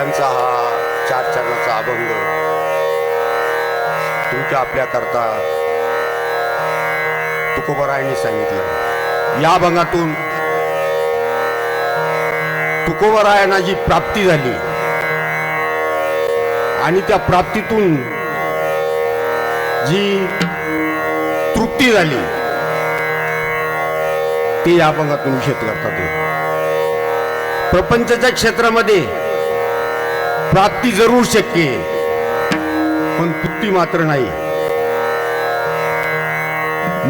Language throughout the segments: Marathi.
त्यांचा हा चार चरणाचा अभंग तुमच्या आपल्याकरता तुकोबरायांनी सांगितलं या अभंगातून तुकोबरायांना जी प्राप्ती झाली आणि त्या प्राप्तीतून जी तृप्ती झाली ती या अभंगातून निषेध करतात ते. प्रपंचाच्या क्षेत्रामध्ये प्राप्ती जरूर शक्य आहे. पण तृप्ती मात्र नाही.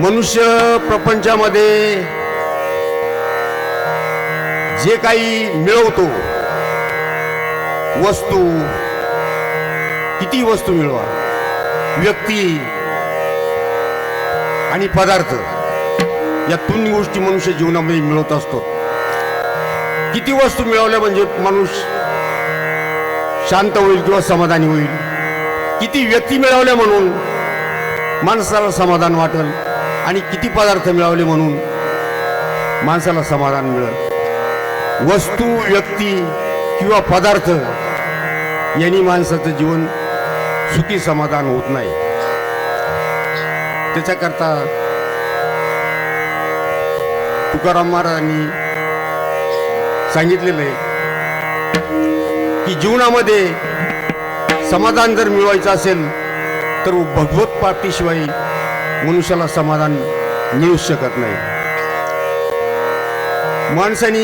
मनुष्य प्रपंचामध्ये जे काही मिळवतो वस्तू किती वस्तू मिळवा व्यक्ती आणि पदार्थ या दोन्ही गोष्टी मनुष्य जीवनामध्ये मिळवत असतो. किती वस्तू मिळवल्या म्हणजे माणूस शांत होईल किंवा समाधानी होईल. किती व्यक्ती मिळवल्या म्हणून माणसाला समाधान वाटेल आणि किती पदार्थ मिळवले म्हणून माणसाला समाधान मिळेल. वस्तू व्यक्ती किंवा पदार्थ यांनी माणसाचं जीवन सुखी समाधान होत नाही. त्याच्याकरता तुकाराम महाराजांनी सांगितलेलं आहे की जीवनामध्ये समाधान जर मिळवायचं असेल तर भगवत प्राप्तीशिवाय मनुष्याला समाधान मिळू शकत नाही. माणसाने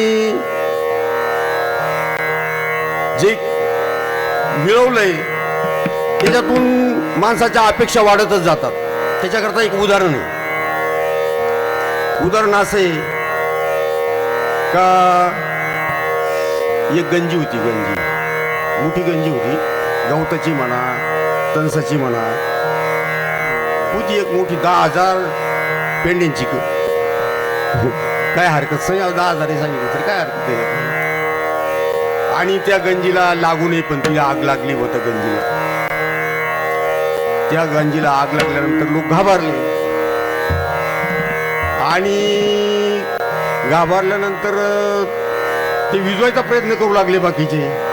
जे मिळवलंय त्याच्यातून माणसाच्या अपेक्षा वाढतच जातात. त्याच्याकरता एक उदाहरण आहे. उदाहरण असं आहे का एक गंजी होती गंजी. मोठी गंजी होती. गवताची म्हणा तणसाची म्हणा. होती एक मोठी दहा हजार पेंड्यांची काय हरकत? नाही दहा हजार सांगितलं तर काय हरकत आहे? आणि त्या गंजीला लागू नये पण ती आग लागली होतं गंजीला. त्या गंजीला आग लागल्यानंतर लोक घाबरले. आणि घाबरल्यानंतर ते विजवायचा प्रयत्न करू लागले बाकीचे.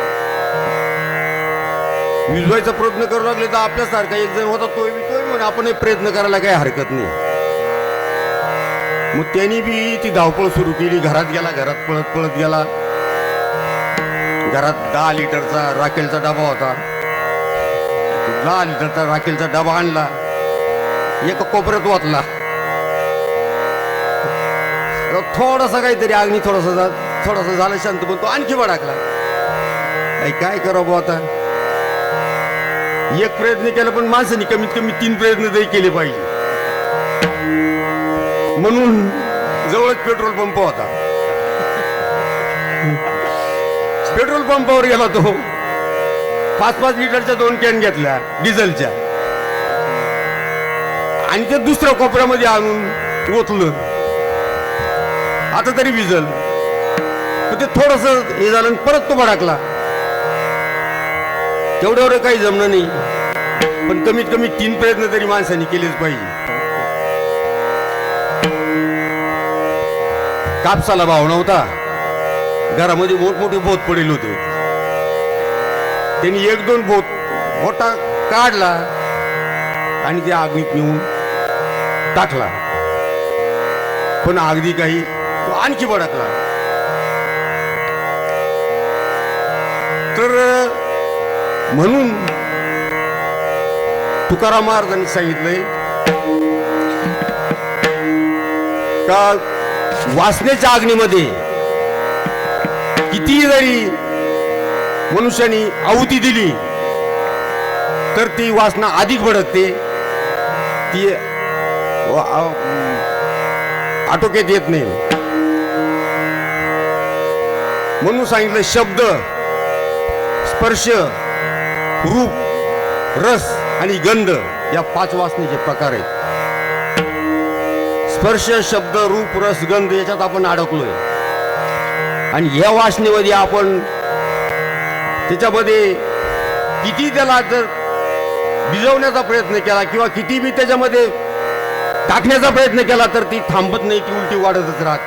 विजवायचा प्रयत्न करू लागले तर आपल्यासारखा एक जण होता तोय तोय म्हणून आपण प्रयत्न करायला काही हरकत नाही. मग त्यांनी बी ती धावपळ सुरू केली घरात गेला घरात पळत पळत गेला. घरात दहा लिटरचा राखेलचा डबा होता. दहा लिटरचा राखेलचा डबा आणला. एका कोपऱ्यात वाचला थोडासा काहीतरी अग्नी थोडासा झा- थोडासा झाला शांत पण तो आणखी भडाकला. काय करावं बुवा आता? एक प्रयत्न केला पण माणसाने कमीत कमी तीन प्रयत्न तरी केले पाहिजे. म्हणून जवळच पेट्रोल पंप होता. पेट्रोल पंपावर गेला तो. पाच पाच लिटरच्या दोन कॅन घेतल्या डिझेलच्या आणि ते दुसऱ्या कोपऱ्यामध्ये आणून ओतलं. आता तरी विजल. पण ते थोडस हे झालं आणि परत तो भडकला. तेवढ्यावर काही जमणं नाही. पण कमीत कमी तीन प्रयत्न तरी माणसाने केलेच पाहिजे. कापसाला भाव नव्हता. घरामध्ये मोठमोठे बोत पडेल होते. त्यांनी एक दोन बोत मोठा काढला आणि त्या आगीत नेऊन टाकला. पण अगदी काही तो आणखी भडकला. म्हणून तुकाराम महाराजांनी सांगितलंय का वासनेच्या अग्नीमध्ये किती जरी मनुष्याने आहुती दिली तर ती वासना अधिक भडकते. ती आटोक्यात येत नाही. म्हणून सांगितलं शब्द स्पर्श रूप रस आणि गंध या पाच वासनेचे प्रकार आहेत. स्पर्श शब्द रूप रस गंध याच्यात आपण अडकलोय. आणि या वासनेमध्ये आपण त्याच्यामध्ये किती त्याला जर भिजवण्याचा प्रयत्न केला किंवा किती बी त्याच्यामध्ये टाकण्याचा प्रयत्न केला तर ती थांबत नाही ती उलटी वाढतच राहत.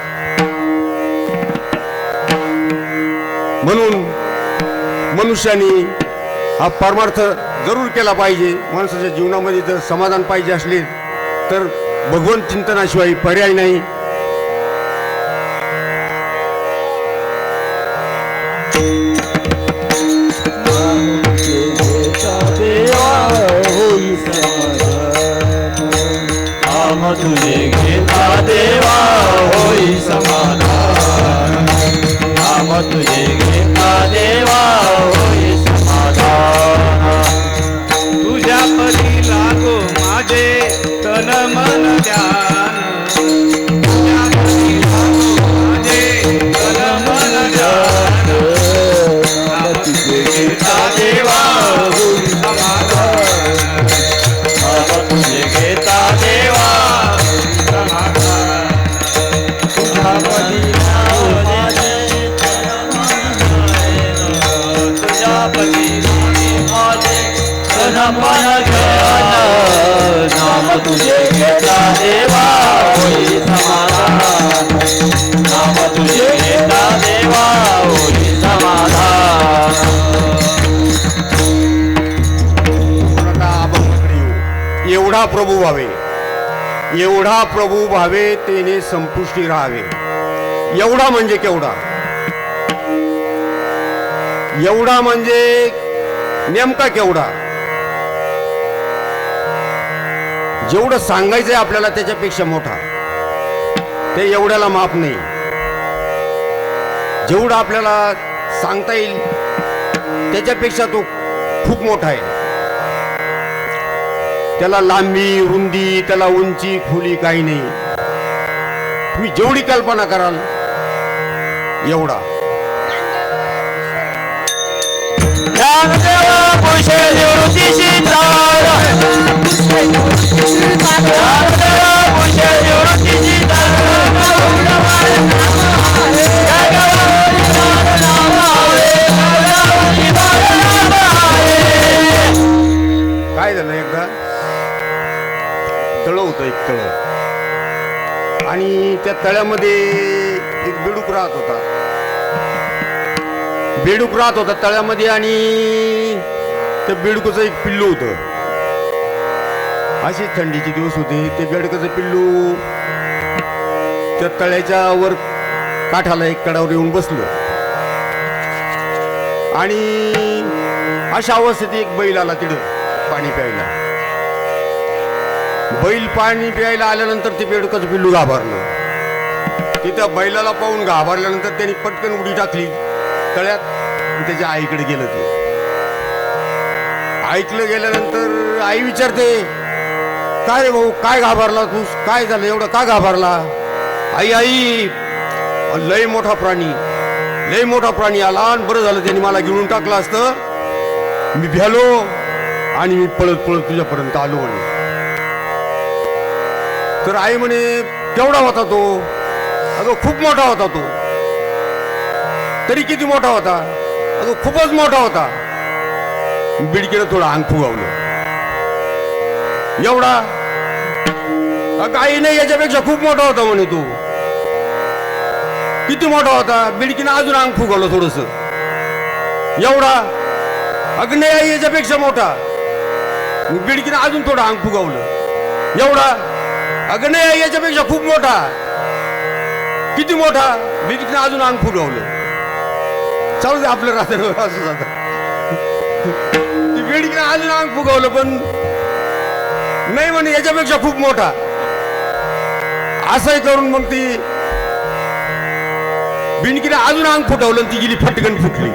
म्हणून मनुष्याने हा परमार्थ जरूर केला पाहिजे. माणसाच्या जीवनामध्ये जर समाधान पाहिजे असले तर भगवान चिंतनाशिवाय पर्याय नाही. तुझे घेता देवा होई समाधान. नाम तुझे घेता देवा प्रभू व्हावे. एवढा प्रभू व्हावे तेने संपुष्टी राहावे. एवढा म्हणजे केवढा? एवढा म्हणजे नेमका केवढा? जेवढं सांगायचंय आपल्याला त्याच्यापेक्षा मोठा. ते एवढ्याला माप नाही. जेवढं आपल्याला सांगता येईल त्याच्यापेक्षा तो खूप मोठा आहे. त्याला लांबी रुंदी त्याला उंची खोली काही नाही. तुम्ही जेवढी कल्पना कराल एवढा. काय झालं एकदा? तळं होतं एक तळं. आणि त्या तळ्यामध्ये एक बेडूक राहत होता. बेडूक राहत होता तळ्यामध्ये आणि त्या बेडूकचं एक पिल्लू होतं. अशी थंडीचे दिवस होते. ते बेडकाचं पिल्लू त्या तळ्याच्या वर काठाला एक कडावर येऊन बसलं. आणि अशा अवस्थेत एक बैल आला तिथं पाणी प्यायला. बैल पाणी प्यायला आल्यानंतर ते बेडकच पिल्लू घाबरलं. तिथं बैलाला पाहून घाबरल्यानंतर त्यांनी पटकन उडी टाकली. तळ्यात त्याच्या आईकडे गेलं ते. ऐकलं गेल्यानंतर आई विचारते काय रे भाऊ काय घाबरला तू काय झालं? एवढं का घाबरला? आई आई लय मोठा प्राणी लय मोठा प्राणी आला आणि बरं झालं त्यांनी मला घेऊन टाकलं असतं. मी भ्यालो आणि मी पळत पळत तुझ्यापर्यंत आलो म्हणे तर आई म्हणे केवढा होता तो? अगं खूप मोठा होता तो. तरी किती मोठा होता? अगं खूपच मोठा होता. बिडकीनं थोडं अंग फुगावलं. एवढा? अगं आई नाही याच्यापेक्षा खूप मोठा होता म्हणे तू. किती मोठा होता? बिडकीनं अजून अंग फुगवलं थोडस. एवढा? अग्ने आई याच्यापेक्षा मोठा. बिडकीनं अजून थोडं अंग फुगवलं. एवढा? अग्ने आई याच्यापेक्षा खूप मोठा. किती मोठा? बिडकीनं अजून अंग फुगवलं. चालू दे आपलं रात्र असं जातं ती बिडकीनं अजून अंग फुगवलं पण नाही म्हणे याच्यापेक्षा खूप मोठा. असंही करून मग ती बिणकीने अजून अंग फुटवलं ती गेली फटकन फुटली.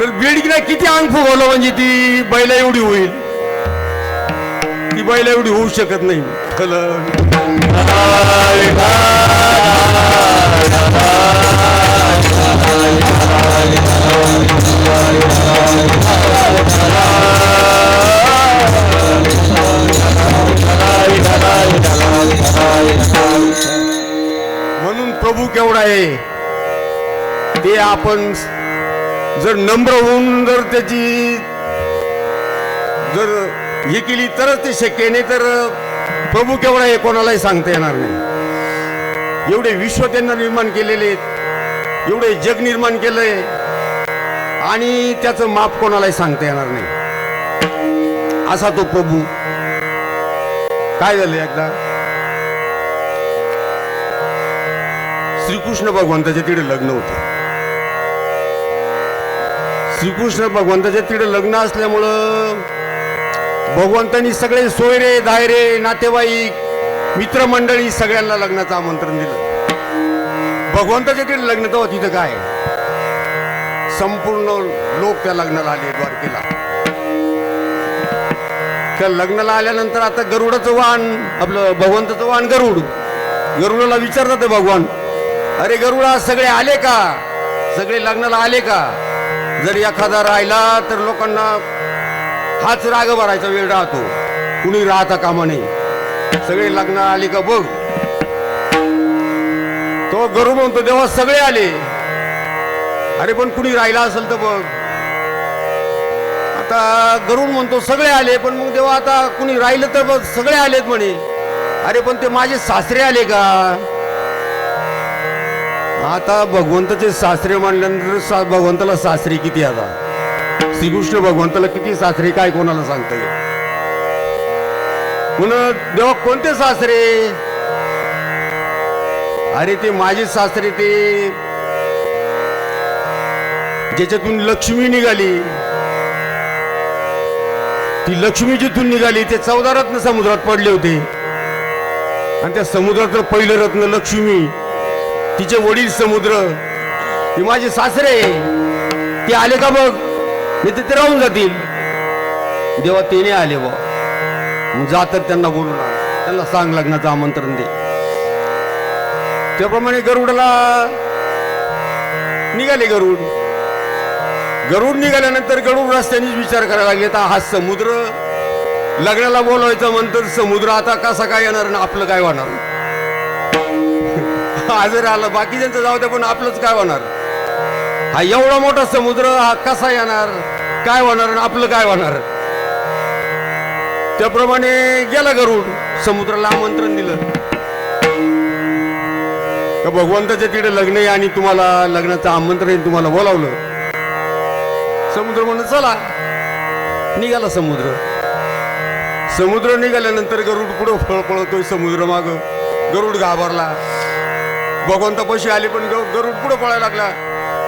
तर बिडकीने किती अंग फुगवलं म्हणजे ती बैला एवढी होईल? बैला एवढी होऊ शकत नाही. खलं म्हणून प्रभू केवढा आहे ते आपण जर नम्र होऊन जर त्याची जर हे केली तरच ते शक्य नाही तर प्रभू केवढा हे कोणालाही सांगता येणार नाही. एवढे विश्व त्यांना निर्माण केलेले एवढे जग निर्माण केलंय. आणि त्याचं माप कोणालाही सांगता येणार नाही. असा तो प्रभू. काय झालं एकदा? श्रीकृष्ण भगवंताच्या तिकडे लग्न होत. श्रीकृष्ण भगवंताच्या तिकडे लग्न असल्यामुळं भगवंतांनी सगळे सोयरे दायरे नातेवाईक मित्रमंडळी सगळ्यांना लग्नाचं आमंत्रण दिलं. भगवंताच्या लग्न तर तिथं काय? संपूर्ण लोक त्या लग्नाला आले द्वारकेला. त्या लग्नाला आल्यानंतर आता गरुडाचं वाहन आपलं भगवंताचं वाहन गरुड. गरुडाला विचारतात ते भगवान अरे गरुडा सगळे आले का? सगळे लग्नाला आले का? जर एखादा राहिला तर लोकांना हाच राग भरायचा वेळ राहतो. कुणी राहता कामा नाही सगळे लग्न आले का बघ. तो गरुड म्हणतो तेव्हा सगळे आले. अरे पण कुणी राहिला असेल तर बघ. आता गरुड म्हणतो सगळे आले. पण मग देवा आता कुणी राहिलं तर बघ सगळे आलेत म्हणे. अरे पण ते माझे सासरे आले का? आता भगवंताचे सासरे म्हणल्यानंतर सा- भगवंताला सासरे किती आता? श्रीकृष्ण भगवंताला किती सासरे काय कोणाला सांगता येईल म्हणून देवा कोणते सासरे? अरे ते माझे सासरे ते ज्याच्यातून लक्ष्मी निघाली ती लक्ष्मी जिथून निघाली ते चौदा रत्न समुद्रात पडले होते. आणि त्या समुद्रातलं पहिलं रत्न लक्ष्मी तिचे वडील समुद्र ते माझे सासरे ते आले का बघ मी तिथे ते राहून जातील. देवा तिने आले बा मग जातात त्यांना बोलून त्यांना सांग लग्नाचं आमंत्रण दे. त्याप्रमाणे गरुडाला निघाले गरुड. गरुड निघाल्यानंतर गरुड रस्त्यानेच विचार करायला लागले तर हा समुद्र लग्नाला बोलवायचं म्हणतं समुद्र आता कसा काय येणार ना आपलं काय होणार? हजर आलं बाकीच्यांचं जाऊ द्या पण आपलंच काय होणार? हा एवढा मोठा समुद्र हा कसा येणार? काय होणार आणि आपलं काय होणार? त्याप्रमाणे गेला गरुड समुद्राला आमंत्रण दिलं. का भगवंताच्या तिकडे लग्न आहे आणि तुम्हाला लग्नाचं आमंत्रण तुम्हाला बोलावलं. समुद्र म्हणून चला निघाला समुद्र. समुद्र निघाल्यानंतर गरुड पुढं फळ पळतोय समुद्र माग. गरुड घाबरला. भगवंत पैसे आले पण ग- गरुड पुढं पळायला लागला.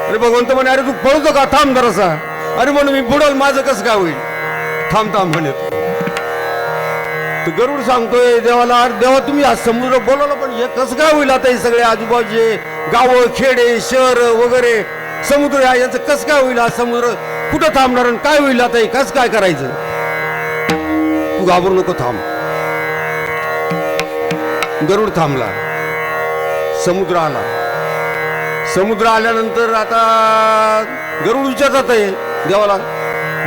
अरे भगवंत म्हणे अरे तू पळतो का? थांब जरासा. अरे म्हणून मी बुडल माझं कसं काय होईल? थांब थांब म्हणत तर गरुड सांगतोय देवाला अरे देवा तुम्ही आज समुद्र बोलवलं पण हे कसं काय होईल आता हे सगळे आजूबाजूचे गावं खेडे शहर वगैरे समुद्र आहे यांचं कसं काय होईल आज समुद्र? कुठं थांबणार आणि काय होईल आता हे? कसं काय करायचं? तू घाबरू नको थांब. गरुड थांबला. समुद्र आला. समुद्र आल्यानंतर आता गरुड विचारतात आहे देवाला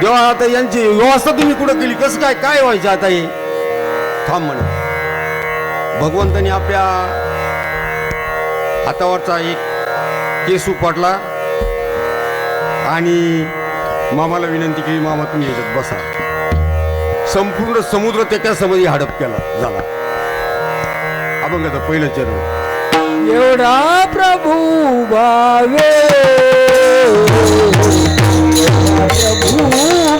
देवा आता यांची व्यवस्था तुम्ही कुठं केली? कसं काय काय व्हायचं आता हे? थांब म्हणे. भगवंतानी आपल्या हातावरचा एक केस उपटला आणि मामाला विनंती केली मामा तुम्ही याच्यात बसा. संपूर्ण समुद्र त्याच्यासमोर हडप केला झाला. अभंगाचं पहिलं चरण एवढा प्रभू भावे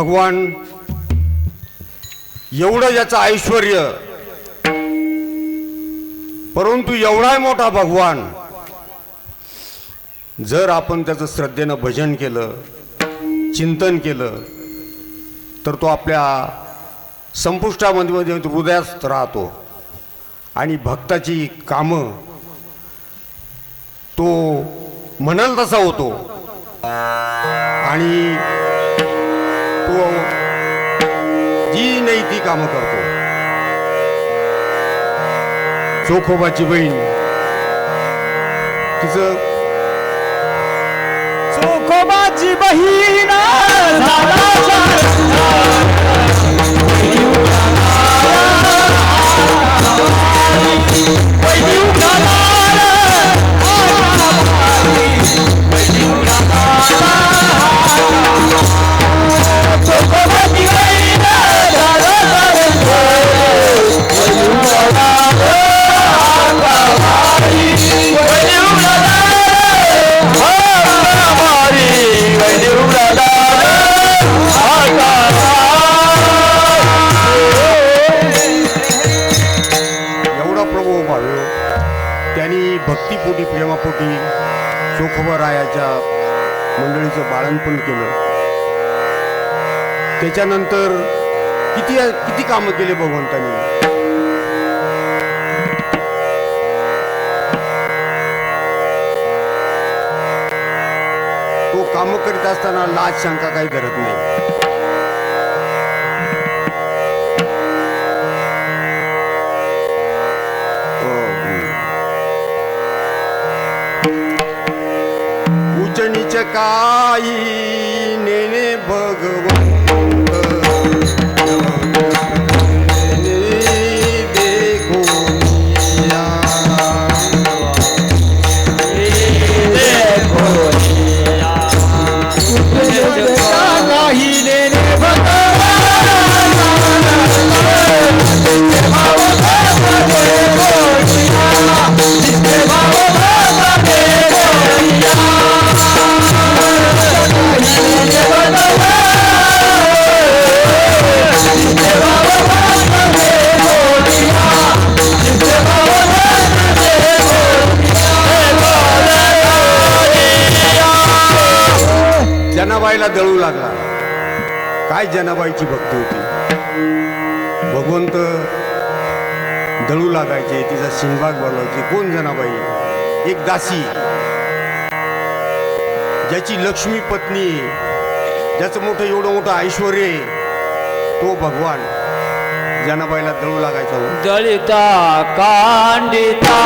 भगवान एवढं याचं ऐश्वर परंतु एवढा मोठा भगवान जर आपण त्याचं श्रद्धेनं भजन केलं चिंतन केलं तर तो आपल्या संपुष्टामध्ये मध्ये हृदयात राहतो. आणि भक्ताची कामं तो म्हणाल तसा होतो. आणि जी नाही ती कामं करतो. चोखोबाची बहीण. तिचं चोखोबाची बहीण झाला भावे त्यांनी भक्तीपोटी प्रेमापोटी चोखोबारायाच्या मंडळीचं बाळणपण केलं. त्याच्यानंतर किती किती कामं केले भगवंतानी? तो कामं करीत असताना लाज शंका काही करत नाही. उच नीच काही काय भक्ती होती. भगवंत दळू लागायचे तिचा शिंगभाग बनवायची. कोण जनाबाई? एक दासी. ज्याची लक्ष्मी पत्नी ज्याचं मोठं एवढं मोठं ऐश्वर तो भगवान जनाबाईला दळू लागायचा दळिता कांडिता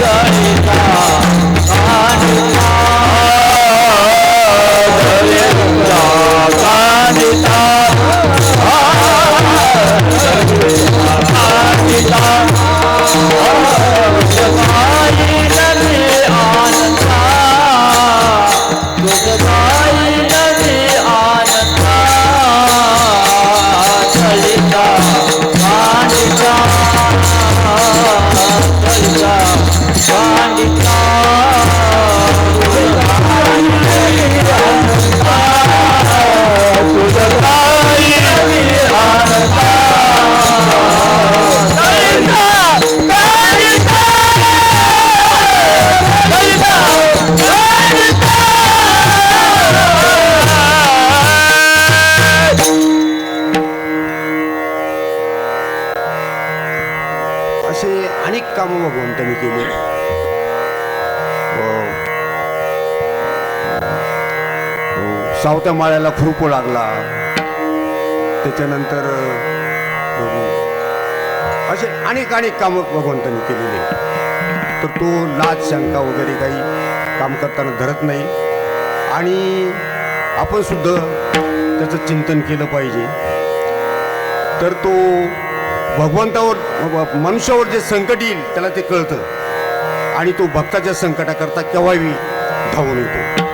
दळिता कांडिता दलिता कांडिता सावत्या माळ्याला खुरपू लागला. त्याच्यानंतर असे अनेक अनेक कामं भगवंतांनी केलेले. तर तो लाज शंका वगैरे काही काम करताना धरत नाही. आणि आपण सुद्धा त्याचं चिंतन केलं पाहिजे. तर तो भगवंतावर मनुष्यावर जे संकट येईल त्याला ते कळतं. आणि तो भक्ताच्या संकटाकरता केव्हाही धावून येतो.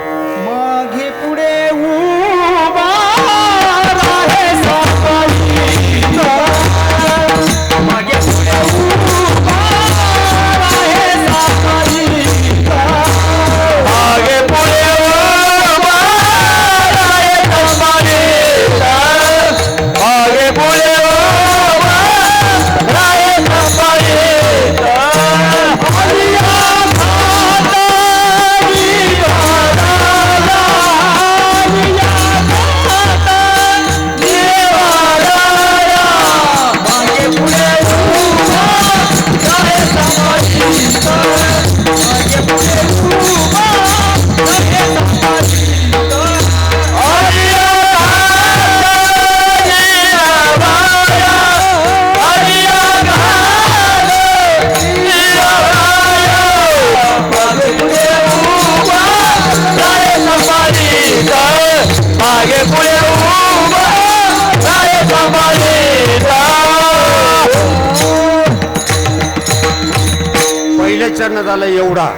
पहिल्या आला एवढा.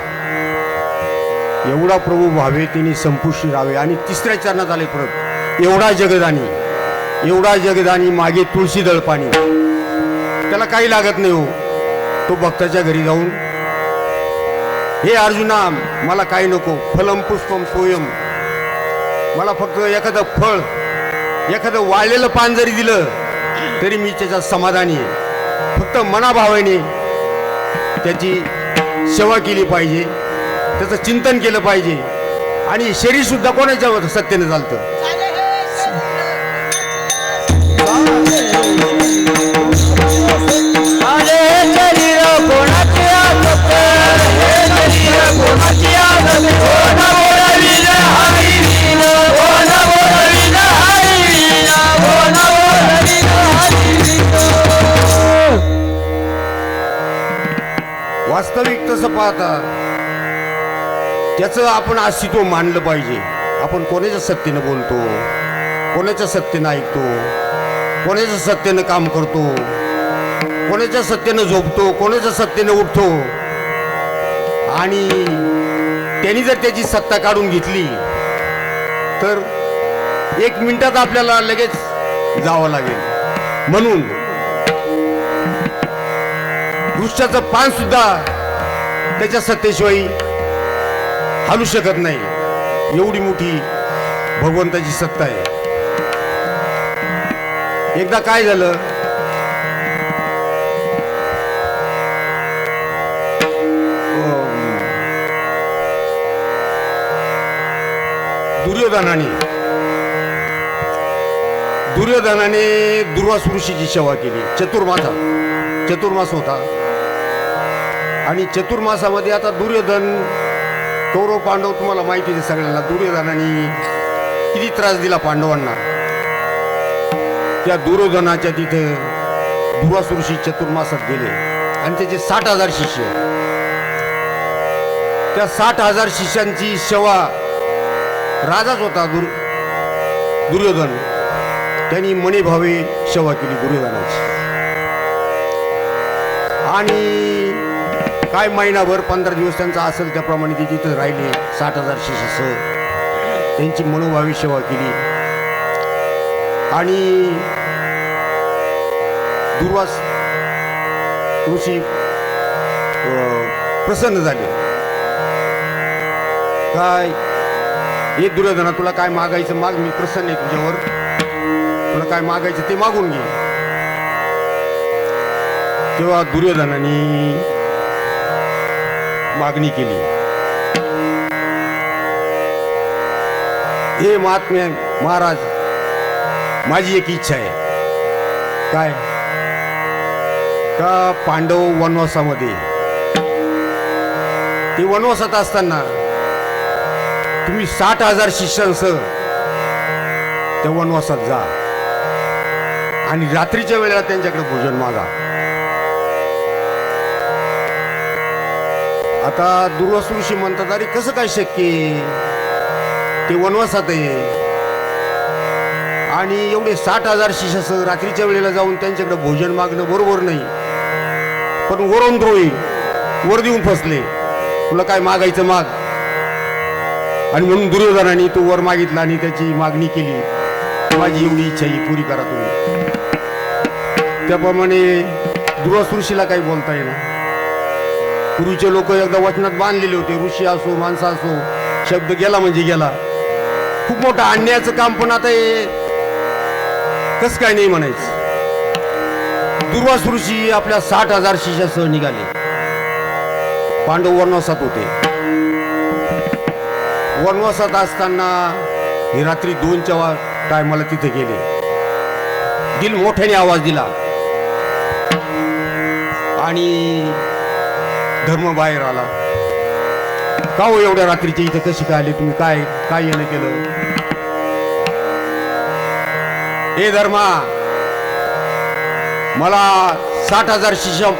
एवढा प्रभू व्हावे तिने संपुष्टी राहावे आणि तिसऱ्या चरणात आले परत. एवढा जगदानी. एवढा जगदानी मागे तुळशी दळपाणी. त्याला काही लागत नाही हो. तो भक्ताच्या घरी जाऊन हे अर्जुना मला काही नको. फलम पुष्पम सोयम. मला फक्त एखादं फळ एखादं वाळलेलं पान जरी दिलं तरी मी त्याच्यात समाधानी आहे. फक्त मनाभावाने त्याची सेवा केली पाहिजे. त्याचं चिंतन केलं पाहिजे. आणि शरीर सुद्धा कोणाच्या सत्तेने चालतं? अरे वास्तविक तसं पाहता? त्याचं आपण अस्तित्व मानलं पाहिजे. आपण कोणाच्या सत्तेनं बोलतो? कोणाच्या सत्तेनं ऐकतो? कोणाच्या सत्तेनं काम करतो? कोणाच्या सत्तेनं झोपतो? कोणाच्या सत्तेनं उठतो? आणि त्यांनी जर त्याची सत्ता काढून घेतली तर एक मिनिटात आपल्याला लगेच जावं लागेल. म्हणून वृक्षाचं पान सुद्धा त्याच्या सत्तेशिवाय हालू शकत नाही. एवढी मोठी भगवंताची सत्ता आहे. एकदा काय झालं? दुर्योधनाने दुर्योधनाने दुर्वास ऋषीची सेवा केली. चतुर्मासा चतुर्मास होता. आणि चतुर्मासामध्ये आता दुर्योधन कौरव पांडव तुम्हाला माहिती आहे सगळ्यांना दुर्योधनाने किती त्रास दिला पांडवांना. त्या दुर्योधनाच्या तिथे दुर्वास ऋषी चतुर्मासात गेले. आणि त्याचे साठ हजार शिष्य. त्या साठ हजार शिष्यांची सेवा राजाच होता दुर दुर्योधन. त्यांनी मणिभावे सेवा केली दुर्योधनाची. आणि काय महिनाभर पंधरा दिवस त्यांचा असेल त्याप्रमाणे ते तिथं राहिले. साठ हजार शिष्यासह. त्यांची मनोभावी सेवा केली. आणि दुर्वास ऋषी अं, प्रसन्न झाले. काय? हे दुर्योधना तुला काय मागायचं माग? मी प्रसन्न आहे तुझ्यावर. तुला काय मागायचं ते मागून घे. तेव्हा दुर्योधनाने मागणी केली. हे महात्मे महाराज माझी एक इच्छा आहे. काय? का पांडव वनवासामध्ये? ते वनवासात असताना तुम्ही साठ हजार शिष्यांसह त्या वनवासात जा. आणि रात्रीच्या वेळेला त्यांच्याकडे भोजन मागा. आता दुर्वास म्हणतात अरे कसं काय शक्य ते वनवासात आहे. आणि एवढे साठ हजार शिष्यास रात्रीच्या वेळेला जाऊन त्यांच्याकडे भोजन मागणं बरोबर नाही. पण वरून द्रोही वर देऊन फसले. तुला काय मागायचं माग? आणि म्हणून दुर्योधनाने तो वर मागितला आणि त्याची मागणी केली. माझी एवढी इच्छा ही पुरी करा तुम्ही. त्याप्रमाणे दुर्वासृषीला काही बोलता येणार. पूर्वीचे लोक एकदा वचनात बांधलेले होते. ऋषी असो माणसं असो शब्द गेला म्हणजे गेला. खूप मोठं आणण्याचं काम पण आता हे कसं काय नाही म्हणायचं. दुर्वास ऋषी आपल्या साठ हजार शिष्यासह निघाले. पांडव वनवासात होते. वनवासात असताना ही रात्री दोनच्या टायमाला तिथे गेले. दिल मोठ्याने आवाज दिला. आणि धर्म बाहेर आला. का हो एवढ्या रात्रीचे इथं कशी काय आले? तुम्ही काय काय येणं केलं? हे धर्मा मला साठ हजार शिष्या